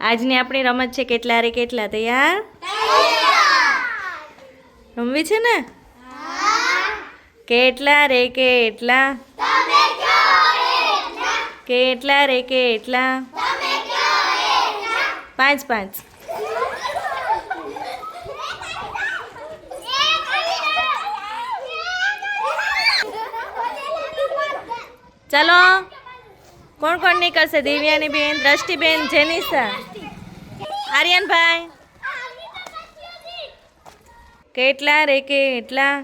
આજની આપણી રમત છે કેટલા રે કેટલા તૈયાર? રમવી છે ને? કેટલા રે કેટલા? કેટલા રે કેટલા? પાંચ પાંચ. ચાલો. કોણ કોણ નીકળશે? દિવ્યાની બેન, દ્રષ્ટિબેન, જેનિસા? આર્યનભાઈ? કેટલા રે કેટલા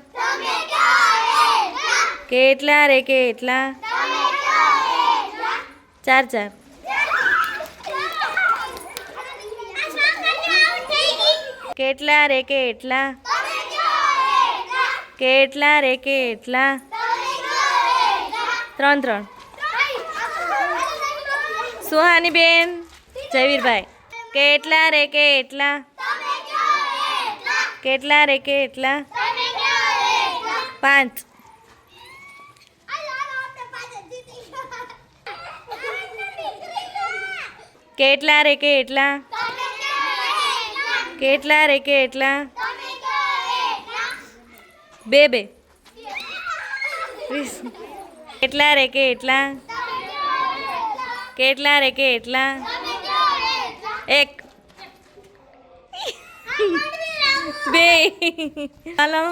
કેટલા રે કેટલા ચાર ચાર. કેટલા રે કેટલા કેટલા રે કેટલા ત્રણ ત્રણ. સુહાની બેન જયવીરભાઈ. કેટલા રે કેટલા? કેટલા રે કેટલા? પાંચ. કેટલા રે કેટલા? કેટલા રે કેટલા? બે બે. કેટલા રે કેટલા? કેટલા રે કેટલા? એક. બે. હાલો.